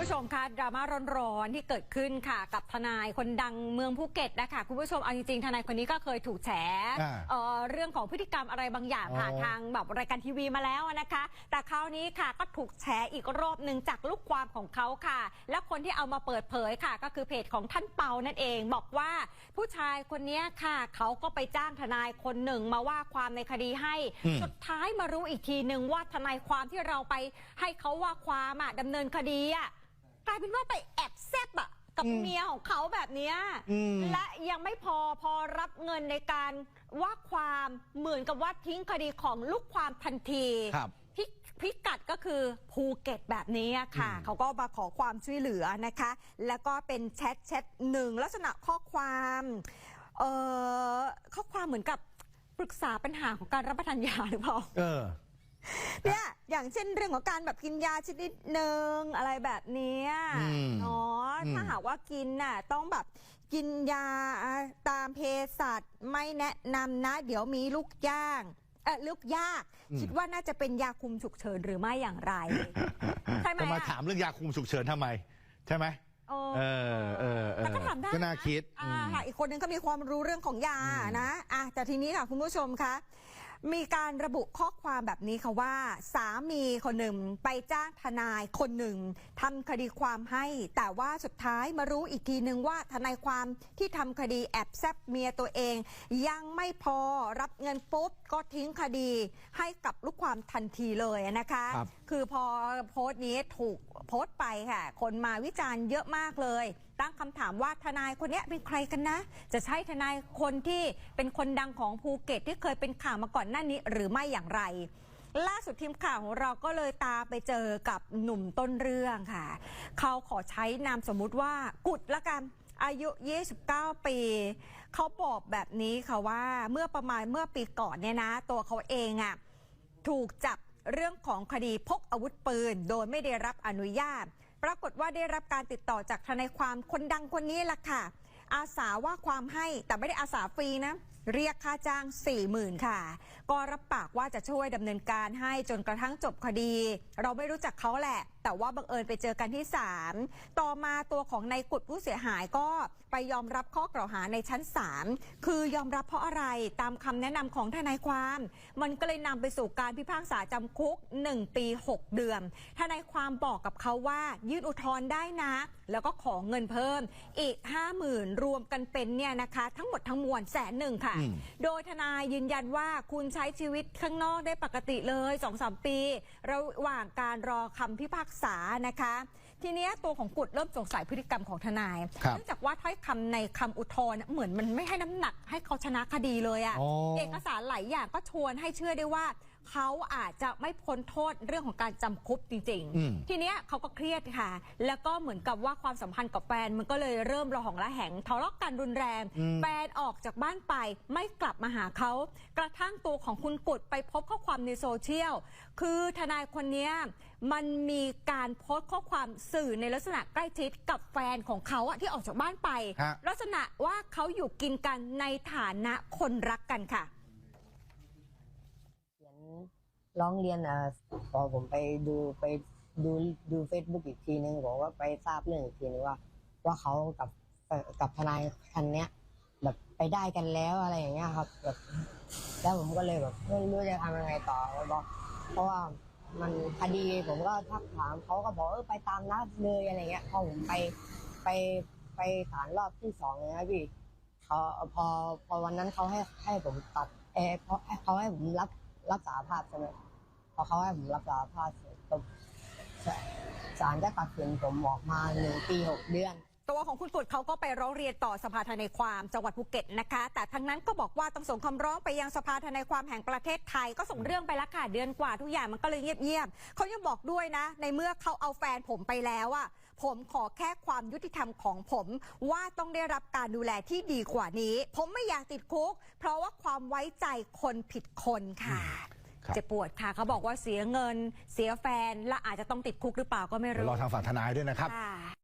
ผู้ชมคะดราม่าร้อนๆที่เกิดขึ้นค่ะ กับทนายคนดังเมืองภูเก็ตนะคะคุณผู้ชมเอาจริงๆทนายคนนี้ก็เคยถูกแฉอ่าเอ่อเรื่องของพฤติกรรมอะไรบางอย่างผ่านอ๋อ ทางแบบรายการทีวีมาแล้วนะคะ แต่คราวนี้ค่ะก็ถูกแฉอีกรอบหนึ่งจากลูกความของเขาค่ะ และคนที่เอามาเปิดเผยค่ะ ก็คือเพจของท่านเปานั่นเอง บอกว่าผู้ชายคนนี้ค่ะ เขาก็ไปจ้างทนายคนหนึ่งมาว่าความในคดีให้ อืม สุดท้ายมารู้อีกทีหนึ่งว่าทนายความที่เราไปให้เขาว่าความอะดำเนินคดีอะก ลายเป็นว่าไปแอบแซบอะกับอืมเมียของเขาแบบเนี้ยอืม และยังไม่พอพอรับเงินในการว่าความเหมือนกับว่าทิ้งคดีของลูกความทันทีครับพิพิกัดก็คือภูเก็ตแบบนี้อะค่ะ อืม เขาก็มาขอความช่วยเหลือนะคะ แล้วก็เป็นแชทแชทหนึ่งลักษณะข้อความเอ่อข้อความเหมือนกับปรึกษาปัญหาของการรับประทานยาหรือเปล่า เออ เนี่ย อย่างเช่นเรื่องของการแบบกินยาชนิดหนึ่งอะไรแบบเนี้ยอืมเนาะอืม ถ้าหากว่ากินน่ะต้องแบบกินยาตามเภสัชไม่แนะนำนะ เดี๋ยวมีลูกย่างเออลูกยาก คิดว่าน่าจะเป็นยาคุมฉุกเฉินหรือไม่อย่างไร ใช่ไหมจะมาอะถามเรื่องยาคุมฉุกเฉินทำไม ใช่ไหมโอ้เออเออเออแต่ก็ถามได้ก็น่าคิดอ่าอืมค่ะอีกคนนึงก็มีความรู้เรื่องของยานะอะแต่ทีนี้ค่ะคุณผู้ชมคะ มีการระบุข้อความแบบนี้ค่ะว่า สามีคนหนึ่งไปจ้างทนายคนหนึ่งทำคดีความให้ แต่ว่าสุดท้ายมารู้อีกทีหนึ่งว่าทนายความที่ทำคดีแอบแซบเมียตัวเอง ยังไม่พอรับเงินปุ๊บ ก็ทิ้งคดีให้กับลูกความทันทีเลยนะคะครับคือพอโพสต์นี้ถูกโพสต์ไปค่ะ คนมาวิจารณ์เยอะมากเลย ตั้งคำถามว่าทนายคนเนี้ยเป็นใครกันนะ จะใช่ทนายคนที่เป็นคนดังของภูเก็ตที่เคยเป็นข่าวมาก่อนหน้านี้หรือไม่อย่างไร ล่าสุดทีมข่าวของเราก็เลยตามไปเจอกับหนุ่มต้นเรื่องค่ะ เขาขอใช้นามสมมุติว่ากุดละกัน อายุ 29 ปี เขาบอกแบบนี้ค่ะว่าเมื่อประมาณเมื่อปีก่อนเนี่ยนะ ตัวเขาเองอะถูกจับเรื่องของคดีพกอาวุธปืน โดยไม่ได้รับอนุญาต ปรากฏว่าได้รับการติดต่อจากทนายความคนดังคนนี้ล่ะค่ะ อาสาว่าความให้แต่ไม่ได้อาสาฟรีนะ เรียกค่าจ้าง 4 0,000 ค่ะ ก็รับปากว่าจะช่วยดำเนินการให้จนกระทั่งจบคดี เราไม่รู้จักเขาแหละแต่ว่าบังเอิญไปเจอกันที่ศาลต่อมาตัวของนายกุดผู้เสียหายก็ไปยอมรับข้อกล่าวหาในชั้นศาลคือยอมรับเพราะอะไรตามคำแนะนำของทนายความ มันก็เลยนำไปสู่การพิพากษาจำคุก 1 ปี 6 เดือนทนายความบอกกับเขาว่ายื่นอุทธรณ์ได้นะ แล้วก็ขอเงินเพิ่มอีก 50,000 รวมกันเป็นเนี่ยนะคะ ทั้งหมดทั้งมวลแสนหนึ่งค่ะอืมโดยทนายยืนยันว่าคุณใช้ชีวิตข้างนอกได้ปกติเลย2อสปี ระหว่างการรอคำพิพากษานะคะ ทีเนี้ยตัวของกุดเริ่มสงสัยพฤติกรรมของทนายครับเนื่องจากว่าถ้อยคำในคำอุทธรณ์เหมือนมันไม่ให้น้ำหนักให้เขาชนะคดีเลยอะอ๋อ เอกสารหลายอย่างก็ชวนให้เชื่อได้ว่า เขาอาจจะไม่พ้นโทษเรื่องของการจำคุกจริง อืม ๆ ทีเนี้ยเขาก็เครียดค่ะ แล้วก็เหมือนกับว่าความสัมพันธ์กับแฟนมันก็เลยเริ่มระหองระแหงทะเลาะกันรุนแรงอืมแฟนออกจากบ้านไปไม่กลับมาหาเขา กระทั่งตัวของคุณกุดไปพบข้อความในโซเชียล คือทนายคนเนี้ยมันมีการโพสต์ข้อความสื่อในลักษณะใกล้ชิดกับแฟนของเขาอะที่ออกจากบ้านไป ฮะ ลักษณะว่าเขาอยู่กินกันในฐานะคนรักกันค่ะ เขียน ร้องเรียนอะพอผมไปดูไปดูดูเฟซบุ๊กอีกทีนึงบอกว่าไปทราบเรื่องอีกทีนึงว่า ว่าเขากับกับทนายคันเนี้ยแบบไปได้กันแล้วอะไรอย่างเงี้ยครับแบบแล้วผมก็เลยแบบไม่รู้จะทำยังไงต่อบอกเพราะว่ามันคดีผมก็ทักถามเขาก็บอกเออไปตามนัดเลยอะไรเงี้ยพอผมไปไปไปศาลรอบที่สองเลยนะพี่เขาพอพอวันนั้นเขาให้ให้ผมตัดเออเขาเขาให้ผมรับ รับสารภาพใช่ไหมพอเขาให้ผมรับสารภาพเสร็จปุ๊บศาลก็ตัดสินผมออกมาหนึ่งปีหกเดือน ตัวของคุณกุดเขาก็ไปร้องเรียนต่อสภาทนายความจังหวัดภูเก็ตนะคะ แต่ทั้งนั้นก็บอกว่าต้องส่งคำร้องไปยังสภาทนายความแห่งประเทศไทยก็ส่งเรื่องไปแล้วค่ะเดือนกว่าทุกอย่างมันก็เลยเงียบๆเขายังบอกด้วยนะ ในเมื่อเขาเอาแฟนผมไปแล้วอะ ผมขอแค่ความยุติธรรมของผม ว่าต้องได้รับการดูแลที่ดีกว่านี้ ผมไม่อยากติดคุก เพราะว่าความไว้ใจคนผิดคนค่ะครับเจ็บปวดค่ะ เขาบอกว่าเสียเงิน เสียแฟนและอาจจะต้องติดคุกหรือเปล่าก็ไม่เดี๋ยวรู้รอทางฝั่งทนายด้วยนะครับค่ะ